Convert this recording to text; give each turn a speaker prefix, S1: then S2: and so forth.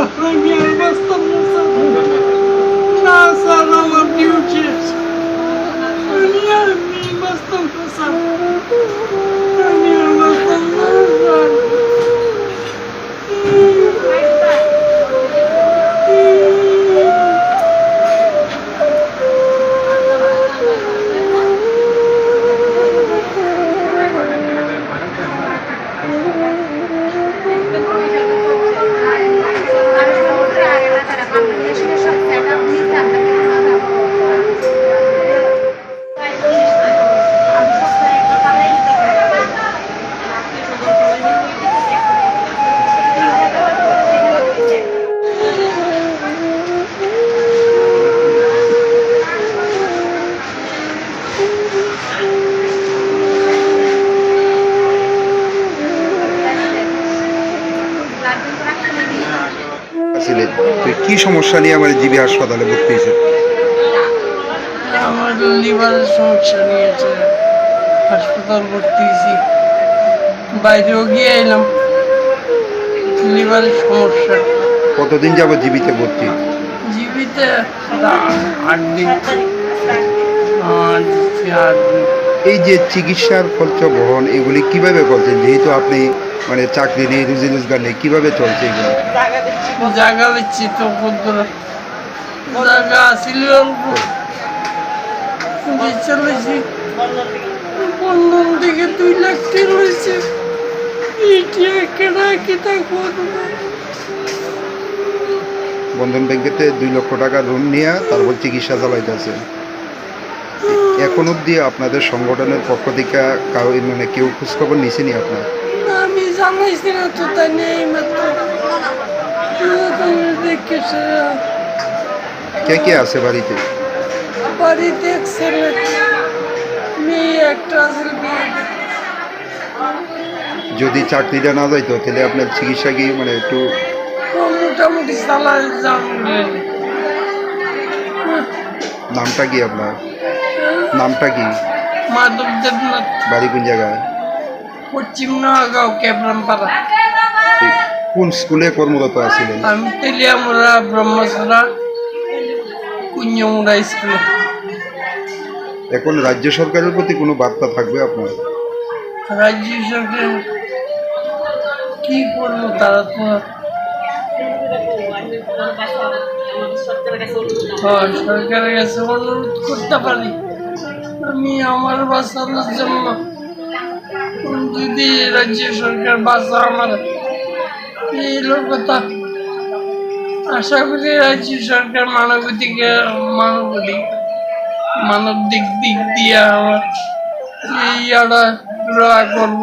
S1: আমি আর বাঁচতাম না স্যার না স্যার আমার
S2: ছিলেন তো কি সমস্যা নিয়ে আমার জিবি হাসপাতালে ভর্তি হয়েছে
S1: আমার লিভারের সমস্যা নিয়েছে। হাসপাতাল ভর্তি হয়েছি। বাইরেও গিয়ে এলাম। লিভারের সমস্যা।
S2: কতদিন যাব জীবিতে ভর্তি?
S1: জীবিত আট দিন।
S2: এই যে চিকিৎসার খরচ বহন এগুলি কীভাবে করছেন? যেহেতু আপনি মানে চাকরি নেই রুজি রোজগার নেই কীভাবে চলছে এগুলো?
S1: জায়গা দিচ্ছি তো জায়গা আসিল চলেছি বন্ধন থেকে দুই লাখ টাকা রয়েছে
S2: বন্ধন ব্যাংকেতে দুই লক্ষ টাকা লোন নিয়ে তারপর চিকিৎসা চালাইতেছে এখন অব্দি আপনাদের সংগঠনের পক্ষ থেকে কারও মানে কেউ খোঁজখবর নিছেনি আপনার?
S1: নেই মাত্র দেখেছে
S2: কে কে আছে বাড়িতে
S1: বাড়িতে এক ছেলে মেয়ে একটা আছে
S2: যদি চাকরিটা না যাইতো তাহলে আপনার চিকিৎসা কি মানে একটু
S1: মোটামুটি চালায় যান
S2: নামটা কি আপনার নামটা কি
S1: মাধব দেবনাথ
S2: বাড়ি কোন জায়গায়
S1: পশ্চিম নগাঁও
S2: কোন স্কুলে কর্মরত আছিলেন?
S1: আমি তেলিয়ামুড়া ব্রহ্মসরা কুঞ্জমুড়া স্কুলে।
S2: এখন রাজ্য সরকারের প্রতি কোনো বার্তা থাকবে আপনার?
S1: রাজ্য সরকার কি করব তারা তো হ্যাঁ, সরকারের কাছে অনুরোধ করতে পারি। আমি আমার বাঁচানোর জন্য যদি রাজ্য সরকার বাঁচা আমার এই লোকতা, আশা করি রাজ্য সরকার মানবাধিক মানবাধিক মানব দিক দিক দিয়ে আমার এই আড়া করব।